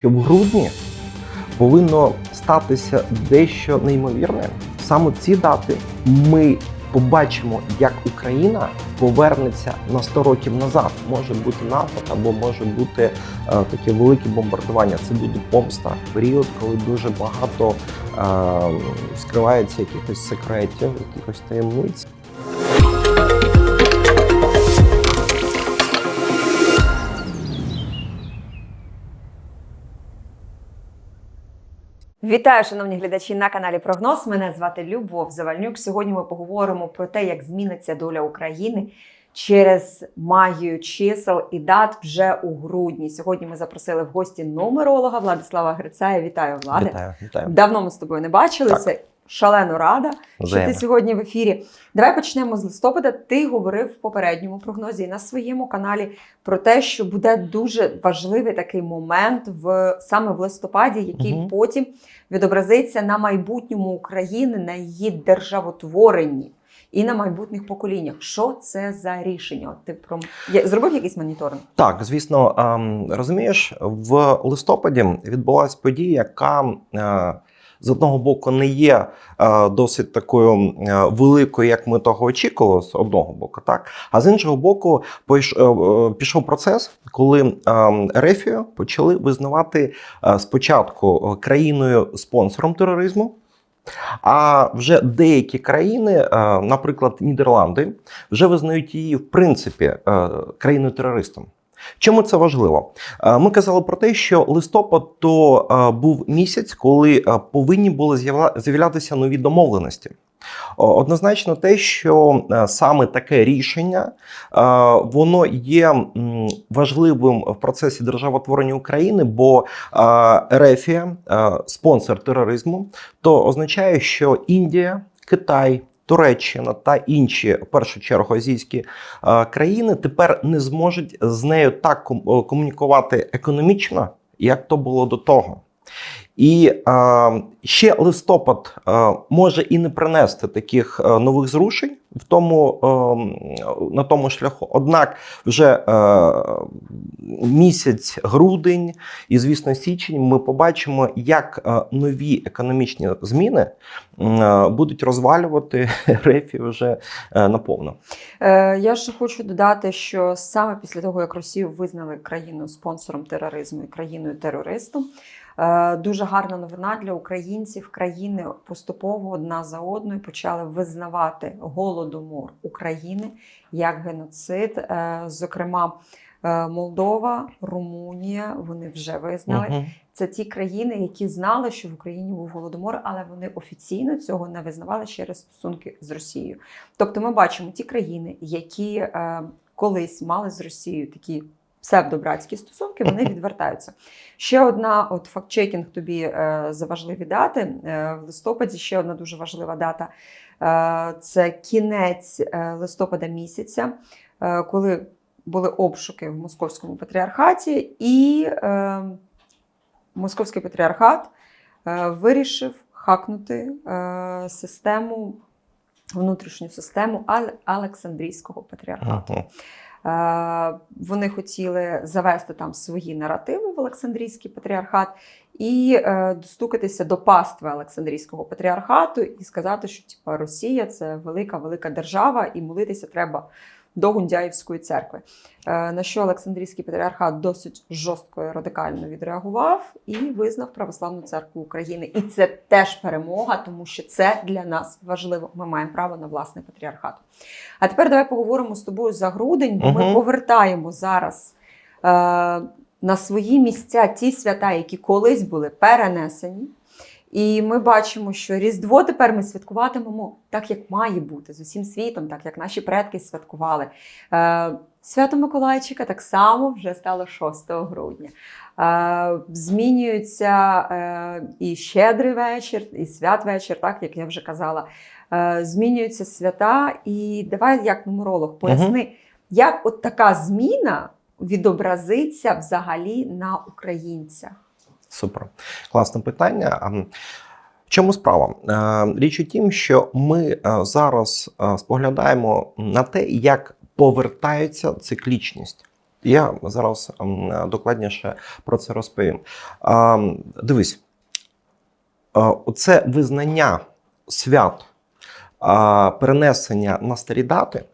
що в грудні повинно статися дещо неймовірне. Саме ці дати ми побачимо, як Україна повернеться на 100 років назад. Може бути напад або може бути е, таке велике бомбардування. Це буде помста. Період, коли дуже багато е, скривається якихось секретів, якихось таємниць. Вітаю, шановні глядачі на каналі Прогноз. Мене звати Любов Завальнюк. Сьогодні ми поговоримо про те, як зміниться доля України через магію чисел і дат вже у грудні. Сьогодні ми запросили в гості нумеролога Владислава Грицая. Вітаю, Влади. Вітаю, вітаю. Давно ми з тобою не бачилися. Шалено рада, що Взаємно. ти сьогодні в ефірі. Давай почнемо з листопада. Ти говорив в попередньому прогнозі на своєму каналі про те, що буде дуже важливий такий момент в саме в листопаді, який Мгм. потім відобразиться на майбутньому України, на її державотворенні і на майбутніх поколіннях. Що це за рішення? Ти про Я- зробив якийсь моніторинг? Так, звісно, ем, розумієш, в листопаді відбулася подія, яка е, з одного боку не є е, досить такою е, великою, як ми того очікували, з одного боку, так а з іншого боку, е, пішов процес, коли ем, Рефію почали визнавати спочатку країною спонсором тероризму. А вже деякі країни, наприклад, Нідерланди, вже визнають її в принципі країною терористом. Чому це важливо? Е, Ми казали про те, що листопад то е, був місяць, коли е, повинні були з'явля- з'являтися нові домовленості. Однозначно, те, що саме таке рішення воно є важливим в процесі державотворення України, бо Ерефія, е, спонсор тероризму, то означає, що Індія, Китай. Туреччина та інші, в першу чергу, азійські е, країни тепер не зможуть з нею так е, комунікувати економічно, як то було до того. І е, ще листопад е, може і не принести таких е, нових зрушень в тому, е, на тому шляху. Однак вже е, місяць грудень і, звісно, січень ми побачимо, як е, нові економічні зміни е, будуть розвалювати рефі вже е, наповно. Е, я ще хочу додати, що саме після того, як Росію визнали країну спонсором тероризму і країною терористом, дуже гарна новина для українців. Країни поступово одна за одною почали визнавати голодомор України як геноцид. Е, Зокрема, е, Молдова, Румунія вони вже визнали. Це ті країни, які знали, що в Україні був голодомор, але вони офіційно цього не визнавали через стосунки з Росією. Тобто, ми бачимо ті країни, які е, колись мали з Росією такі псевдобратські стосунки, вони відвертаються. Ще одна, от фактчекінг тобі е, за важливі дати е, в листопаді. Ще одна дуже важлива дата. Е, це кінець е, листопада місяця, е, коли були обшуки в московському патріархаті, і е, московський патріархат е, вирішив хакнути е, систему, внутрішню систему Але- Олександрійського патріархату. Мгм. Е, Вони хотіли завести там свої наративи в Олександрійський патріархат і е, достукатися до пастви Олександрійського патріархату і сказати, що типа, Росія це велика велика держава, і молитися треба до Гундяївської церкви. Е, На що Олександрійський патріархат досить жорстко і радикально відреагував і визнав Православну церкву України. І це теж перемога, тому що це для нас важливо. Ми маємо право на власний патріархат. А тепер давай поговоримо з тобою за грудень, бо ми повертаємо зараз е, на свої місця ті свята, які колись були перенесені. І ми бачимо, що Різдво тепер ми святкуватимемо так, як має бути, з усім світом, так як наші предки святкували. Е, Свято Миколайчика так само вже стало 6 грудня. Е, Змінюється е, і щедрий вечір, і святвечір, так як я вже казала. Змінюються свята. І давай, як нумеролог, поясни, як от така зміна відобразиться взагалі на українцях. Супер. Класне питання. В чому справа? Е, Річ у тім, що ми е, зараз е, споглядаємо на те, як повертається циклічність. Я зараз докладніше про це розповім. Дивись, а, оце визнання свят, перенесення на старі дати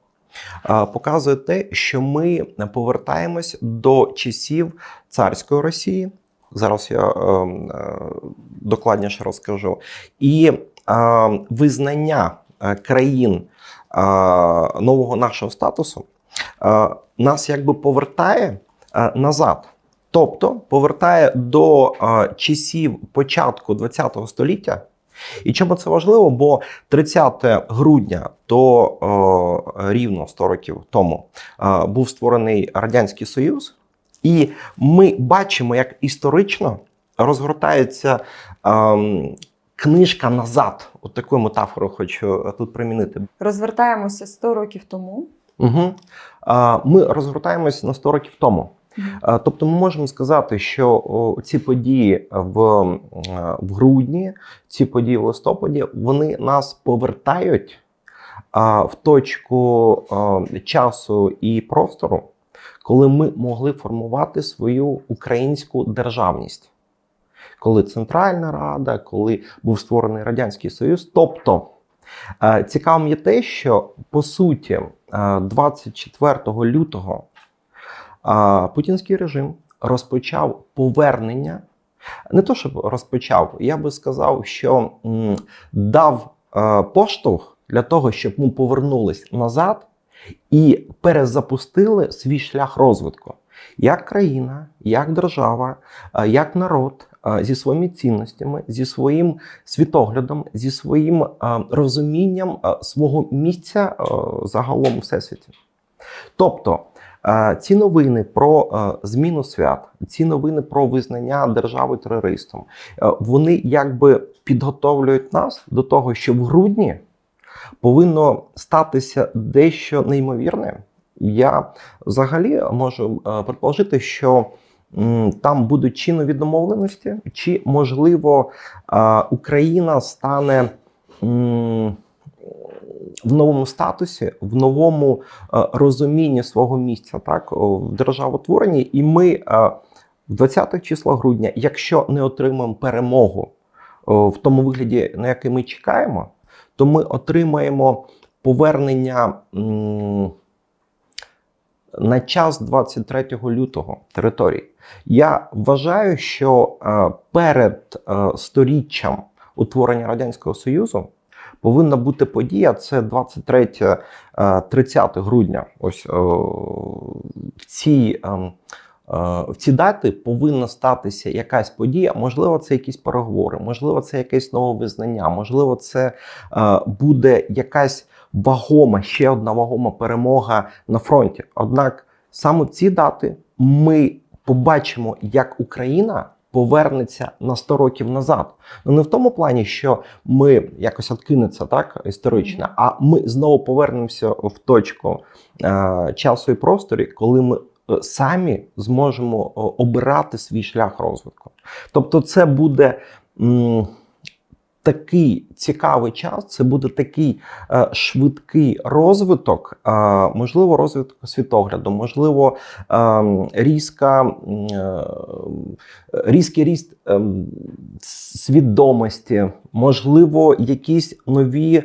показує те, що ми повертаємось до часів царської Росії. Зараз я е, е, докладніше розкажу. І е, визнання е, країн нового нашого статусу нас якби повертає назад. Тобто повертає до часів початку ХХ століття. І чому це важливо? Бо 30 грудня то рівно 100 років тому був створений Радянський Союз, і ми бачимо, як історично розгортається е, книжка назад. От таку метафору хочу тут примінити. Розвертаємося 100 років тому. Угу. Ми розгортаємось на 100 років тому. Е, Тобто, ми можемо сказати, що ці події в, е, в грудні, ці події в листопаді, вони нас повертають в точку часу і простору, коли ми могли формувати свою українську державність. Коли Центральна Рада, коли був створений Радянський Союз. Тобто е, цікавим є те, що по суті, е, 24 лютого путінський режим розпочав повернення. Не то, щоб розпочав, я би сказав, що дав е, поштовх для того, щоб ми повернулись назад і перезапустили свій шлях розвитку. Як країна, як держава, е, як народ е, зі своїми цінностями, зі своїм світоглядом, зі своїм е, розумінням свого місця загалом у всесвіті. Тобто ці новини про зміну свят, ці новини про визнання держави терористом, вони якби підготовлюють нас до того, що в грудні повинно статися дещо неймовірне. Я взагалі можу е, предположити, що там будуть чи нові домовленості, чи можливо е, Україна стане. В новому статусі, в новому е, розумінні свого місця, так в державотворенні, і ми в 20-х числах грудня, якщо не отримаємо перемогу в тому вигляді, на який ми чекаємо, то ми отримаємо повернення на час 23 лютого території. Я вважаю, що е, перед е, сторіччям утворення Радянського Союзу повинна бути подія. Це 23 е, 30 грудня. Ось е, в ці. е, е, В ці дати повинна статися якась подія. Можливо, це якісь переговори, можливо, це якесь нове визнання, можливо, це е, буде якась вагома, ще одна вагома перемога на фронті. Однак саме в ці дати ми побачимо, як Україна повернеться на 100 років назад. Ну не в тому плані, що ми якось відкинеться так історично, а ми знову повернемося в точку е, часу і просторі, коли ми е, самі зможемо е, обирати свій шлях розвитку. Тобто, це буде. Такий цікавий час, це буде такий е, швидкий розвиток, е, можливо, розвиток світогляду, можливо, е, різка, е, різкий ріст е, свідомості, можливо, якісь нові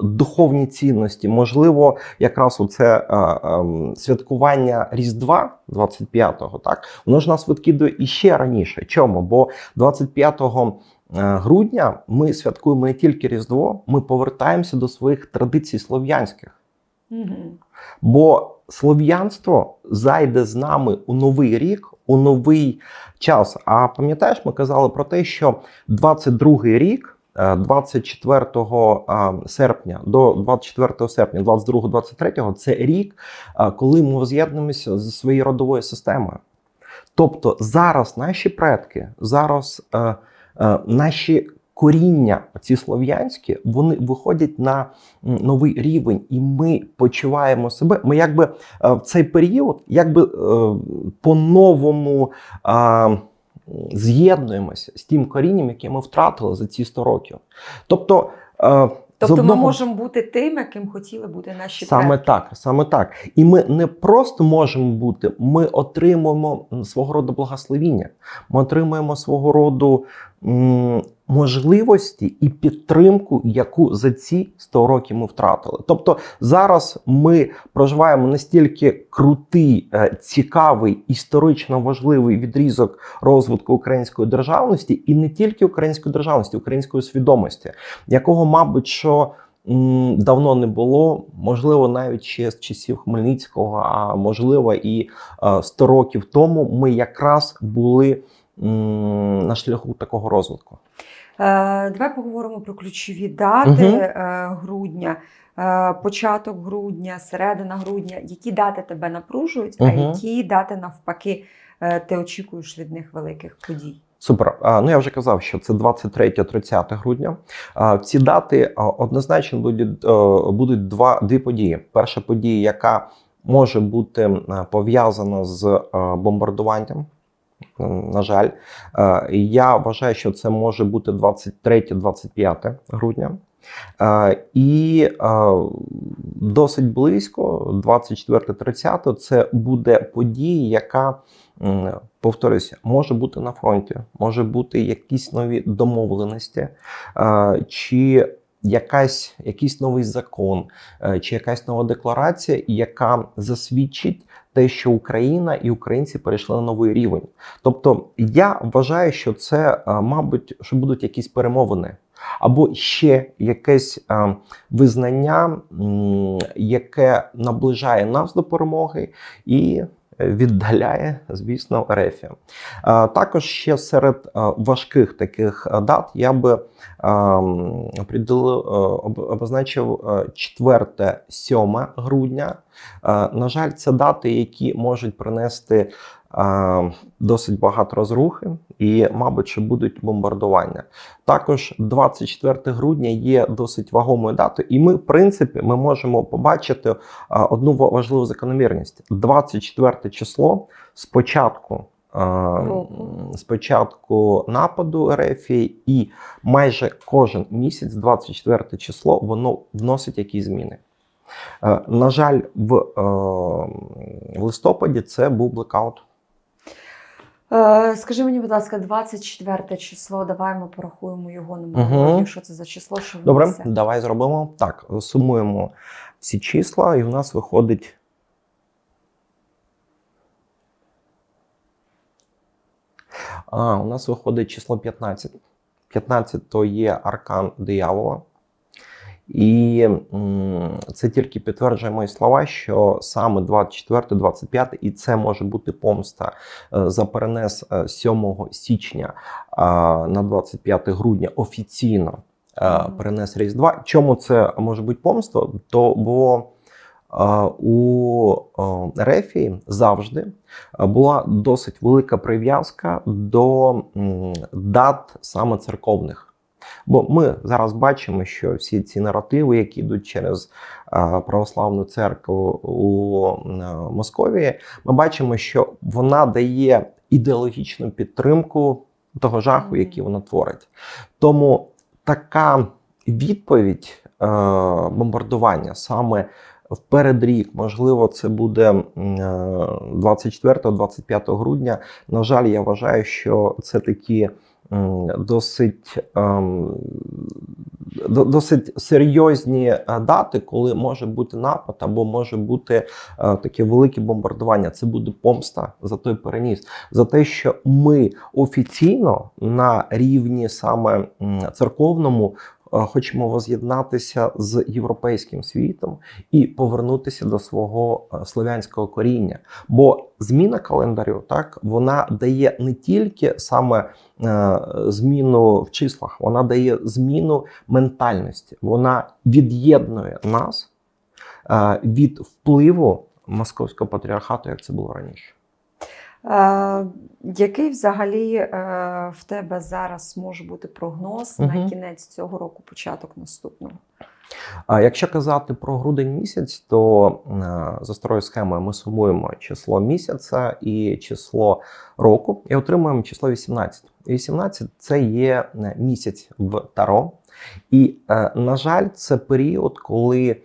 духовні цінності, можливо, якраз оце е, е, святкування Різдва 25-го, так, воно ж нас відкидує іще раніше. Чому? Бо 25 грудня ми святкуємо не тільки Різдво, ми повертаємося до своїх традицій слов'янських. Угу. Бо слов'янство зайде з нами у новий рік, у новий час. А пам'ятаєш, ми казали про те, що 22-й рік, е, 24 е, серпня до 24 серпня, 22-23, це рік, коли ми з'єднуємося зі своєю родовою системою. Тобто зараз наші предки, зараз е, е, наші коріння, ці слов'янські, вони виходять на новий рівень, і ми почуваємо себе. Ми якби в цей період, якби е, по-новому з'єднуємося з тим корінням, яке ми втратили за ці 100 років. Тобто. е, Тобто одного- ми можемо бути тим, яким хотіли бути наші Саме предки. так, саме так. І ми не просто можемо бути, ми отримуємо свого роду благословіння. Ми отримуємо свого роду м, можливості і підтримку, яку за ці 100 років ми втратили. Тобто зараз ми проживаємо настільки крутий, е, цікавий, історично важливий відрізок розвитку української державності, і не тільки української державності, української свідомості, якого, мабуть, що давно не було, можливо, навіть ще з часів Хмельницького, а можливо, і е, 100 років тому ми якраз були на шляху такого розвитку. Е, Давай поговоримо про ключові дати е, грудня, е, початок грудня, середина грудня. Які дати тебе напружують, а які дати навпаки ти очікуєш від них великих подій? Супер. Ну я вже казав, що це 23-30 грудня. В ці дати однозначно будуть, будуть два, дві події. Перша подія, яка може бути пов'язана з бомбардуванням. На жаль, Е, я вважаю, що це може бути 23-25 грудня. Е, І е, досить близько, 24-30, це буде подія, яка повторюся, може бути на фронті, може бути якісь нові домовленості, чи якась, якийсь новий закон, е, чи якась нова декларація, яка засвідчить те, що Україна і українці перейшли на новий рівень. Тобто, я вважаю, що це, е, мабуть, що будуть якісь перемовини. Або ще якесь е, визнання, м, яке наближає нас до перемоги, і віддаляє, звісно, Рефія. Також ще серед важких таких дат я би обозначив 4-7 грудня. На жаль, це дати, які можуть принести досить багато розрухи, і, мабуть, що будуть бомбардування. Також 24 грудня є досить вагомою датою, і ми, в принципі, ми можемо побачити одну важливу закономірність: 24 число спочатку. Спочатку нападу РФ і майже кожен місяць, 24 число, воно вносить якісь зміни. Е, На жаль, в, е, в листопаді це був блекаут. Е, Скажи мені, будь ласка, 24 число. Давай ми порахуємо його нумерологію. Мгм. Що це за число? Що Добре, несе? давай зробимо так. Сумуємо всі числа, і в нас виходить. А, у нас виходить число 15. 15 то є аркан диявола. І це тільки підтверджує мої слова, що саме 24, 25, і це може бути помста е, за перенес е, 7 січня е, на 25 грудня офіційно е, перенес Різдва. Чому це може бути помста? То бо у Рефії завжди була досить велика прив'язка до дат саме церковних. Бо ми зараз бачимо, що всі ці наративи, які йдуть через е, православну церкву у е, Московії, ми бачимо, що вона дає ідеологічну підтримку того жаху, який вона творить. Тому така відповідь е, бомбардування саме в передрік, можливо, це буде м, е, 24-25 грудня. На жаль, я вважаю, що це такі досить, досить серйозні е, дати, коли може бути напад або може бути е, таке велике бомбардування. Це буде помста за той переніс, за те, що ми офіційно на рівні саме церковному. Е, Хочемо воз'єднатися з європейським світом і повернутися до свого е, слов'янського коріння. Бо зміна календарю так вона дає не тільки саме е, зміну в числах, вона дає зміну ментальності. Вона від'єднує нас від впливу московського патріархату, як це було раніше. Е, який взагалі е, в тебе зараз може бути прогноз на кінець цього року, початок наступного? Якщо казати про грудень місяць, то е, за старою схемою ми сумуємо число місяця і число року і отримуємо число 18. 18 це є місяць в Таро. І, на жаль, це період, коли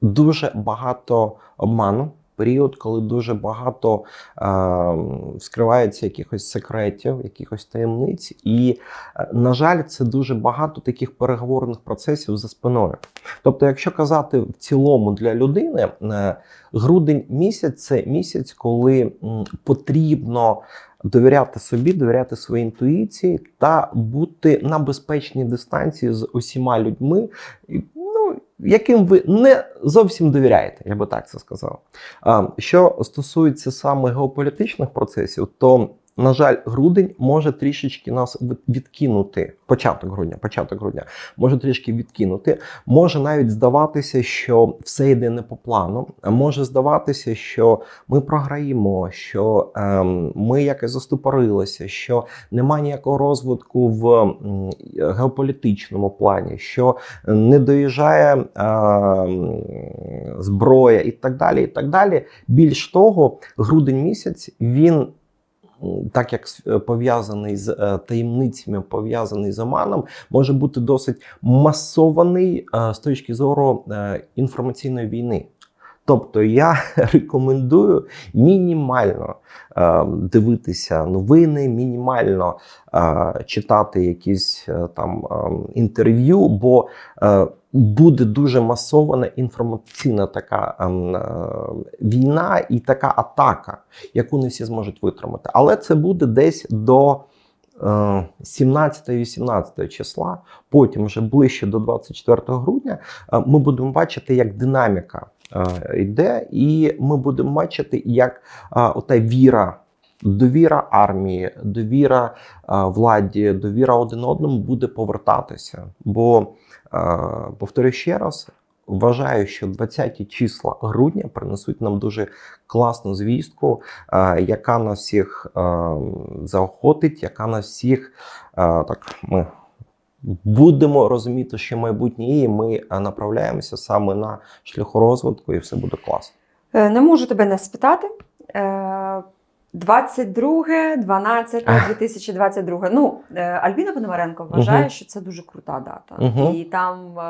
дуже багато обману. Період, коли дуже багато е, скривається якихось секретів, якихось таємниць, і, е, на жаль, це дуже багато таких переговорних процесів за спиною. Тобто, якщо казати в цілому для людини, е, грудень місяць це місяць, коли м, потрібно довіряти собі, довіряти своїй інтуїції та бути на безпечній дистанції з усіма людьми, яким ви не зовсім довіряєте, я би так це сказав. Що стосується саме геополітичних процесів, то на жаль, грудень може трішечки нас від- відкинути. Початок грудня, початок грудня може трішки відкинути. Може навіть здаватися, що все йде не по плану. Може здаватися, що ми програємо, що ем, ми якось застопорилися, що немає ніякого розвитку в геополітичному плані, що не доїжджає ем, зброя і так далі. І так далі. Більш того, грудень місяць він. Так як е, пов'язаний з е, таємницями, пов'язаний з оманом, може бути досить масований е, з точки зору інформаційної війни. Тобто я рекомендую мінімально е, дивитися новини, мінімально е, читати якісь е, там е, інтерв'ю, бо е, буде дуже масована інформаційна така ем, е, війна і така атака, яку не всі зможуть витримати. Але це буде десь до. 17-18 числа, потім вже ближче до 24 грудня, е, ми будемо бачити, як динаміка е, йде, і ми будемо бачити, як е, ота віра, довіра армії, довіра е, владі, довіра один одному буде повертатися. Бо, е, повторю ще раз, вважаю, що 20 числа грудня принесуть нам дуже класну звістку, е, яка нас всіх е, заохотить, яка нас всіх е, так ми будемо розуміти, що майбутнє і ми направляємося саме на шляху розвитку, і все буде класно. Е, Не можу тебе не спитати. Е, 22, 12, 2022. Ну, е, Альбіна Пономаренко вважає, Мгм. що це дуже крута дата. Мгм. І там е,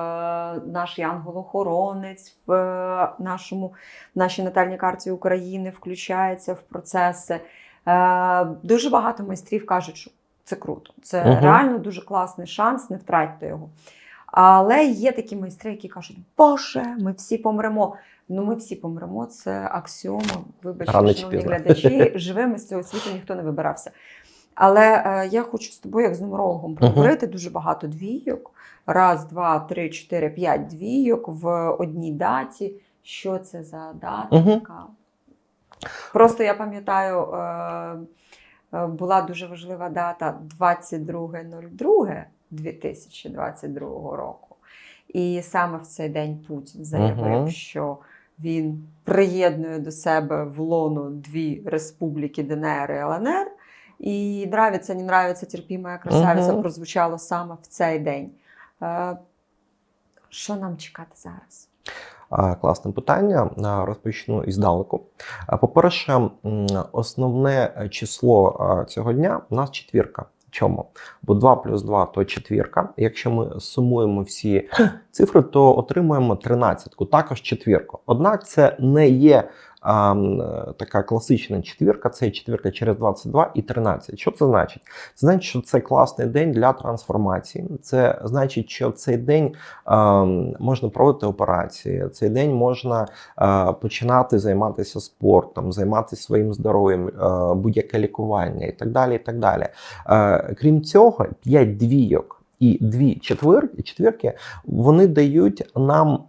наш янгол-охоронець в е, нашому, в нашій натальній карті України включається в процеси. Е, дуже багато майстрів кажуть, що це круто. Це Мгм. реально дуже класний шанс, не втратьте його. Але є такі майстри, які кажуть, Боже, ми всі помремо. Ну, ми всі помремо, це аксіома. Вибачте, шановні глядачі, живими з цього світу ніхто не вибирався. Але е, я хочу з тобою, як з нумерологом, проговорити дуже багато двійок. Раз, два, три, чотири, п'ять двійок в одній даті. Що це за дата Мгм. така? Просто я пам'ятаю, е, була дуже важлива дата 22.02.2022 року. І саме в цей день Путін заявив, Мгм. що він приєднує до себе в лоно дві республіки ДНР і ЛНР. І нравиться, не нравиться, терпімая красавиця Мгм. прозвучало саме в цей день. Е, Що нам чекати зараз? Класне питання. Розпочну іздалеку. А, По-перше, основне е, число цього дня у нас четвірка. Чому? Бо 2 плюс 2 то четвірка. Якщо ми сумуємо всі цифри, то отримуємо 13, також четвірку. Однак це не є а, е, така класична четвірка, це четвірка через 22 і 13. Що це значить? Це значить, що це класний день для трансформації. Це значить, що цей день а, можна проводити операції. Цей день можна а, починати займатися спортом, займатися своїм здоров'ям, а, будь-яке лікування і так далі. І так далі. Е, Крім цього, 5 двійок. І дві четвірки, четвірки вони дають нам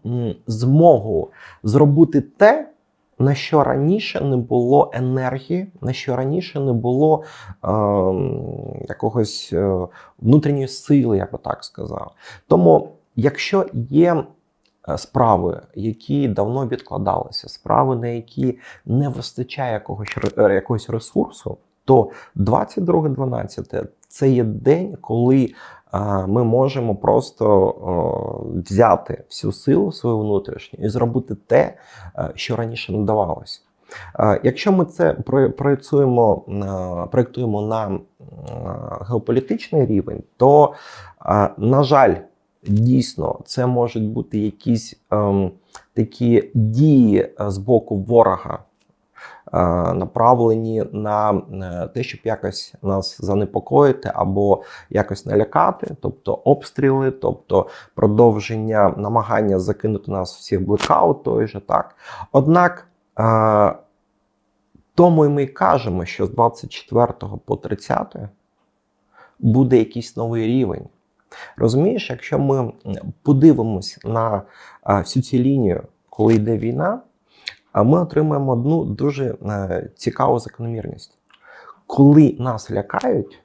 змогу зробити те, на що раніше не було енергії, на що раніше не було е, якогось е, внутрішньої сили, я би так сказав. Тому, якщо є е, справи, які давно відкладалися, справи, на які не вистачає якогось, е, якогось ресурсу, то 22.12 це є день, коли ми можемо просто взяти всю силу свою внутрішню і зробити те, е, що раніше не давалося. Е, Якщо ми це про- проєцуємо, е, проєктуємо на геополітичний рівень, то, на жаль, дійсно це можуть бути якісь ем, такі дії з боку ворога. Е, Направлені на е, те, щоб якось нас занепокоїти або якось налякати, тобто обстріли, тобто продовження намагання закинути нас всіх блекаут той же так. Однак е, тому і ми кажемо, що з 24 по 30 буде якийсь новий рівень. Розумієш, якщо ми подивимось на всю цю лінію, коли йде війна, ми отримаємо одну дуже е, цікаву закономірність. Коли нас лякають,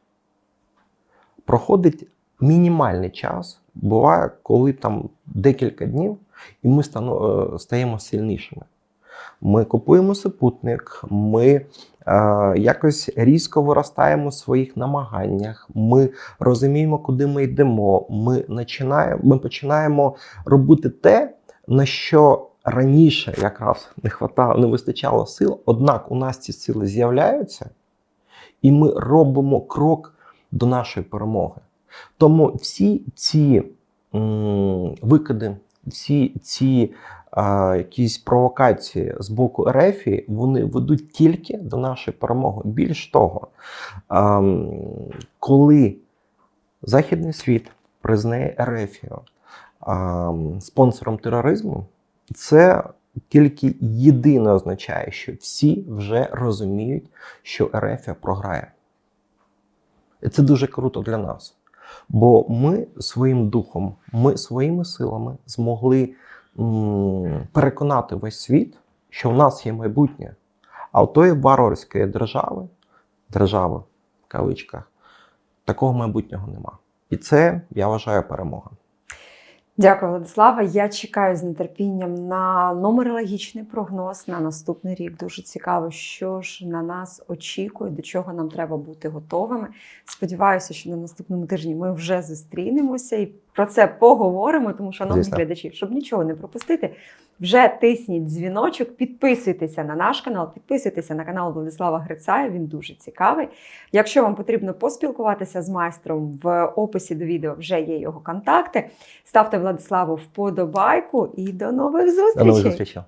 проходить мінімальний час. Буває, коли там декілька днів, і ми е, стаємо сильнішими. Ми купуємо супутник, ми е, якось різко виростаємо в своїх намаганнях, ми розуміємо, куди ми йдемо. Ми, ми починаємо робити те, на що раніше якраз не хватало, не вистачало сил. Однак у нас ці сили з'являються, і ми робимо крок до нашої перемоги. Тому всі ці м, викиди, всі ці а, якісь провокації з боку Ерефії, вони ведуть тільки до нашої перемоги. Більш того, а, коли Західний світ признає Ерефію а, спонсором тероризму, це тільки єдине означає, що всі вже розуміють, що Ерефія програє. І це дуже круто для нас. Бо ми своїм духом, ми своїми силами змогли м, переконати весь світ, що в нас є майбутнє. А у тої варварської держави, держави в кавичках, такого майбутнього нема. І це, я вважаю, перемога. Дякую, Владислава. Я чекаю з нетерпінням на номерологічний прогноз на наступний рік. Дуже цікаво, що ж на нас очікує, до чого нам треба бути готовими. Сподіваюся, що на наступному тижні ми вже зустрінемося і про це поговоримо. Тому, шановні глядачі, щоб нічого не пропустити, вже тисніть дзвіночок, підписуйтеся на наш канал, підписуйтеся на канал Владислава Грицая. Він дуже цікавий. Якщо вам потрібно поспілкуватися з майстром, в описі до відео вже є його контакти. Ставте Владиславу вподобайку і до нових До нових зустрічей.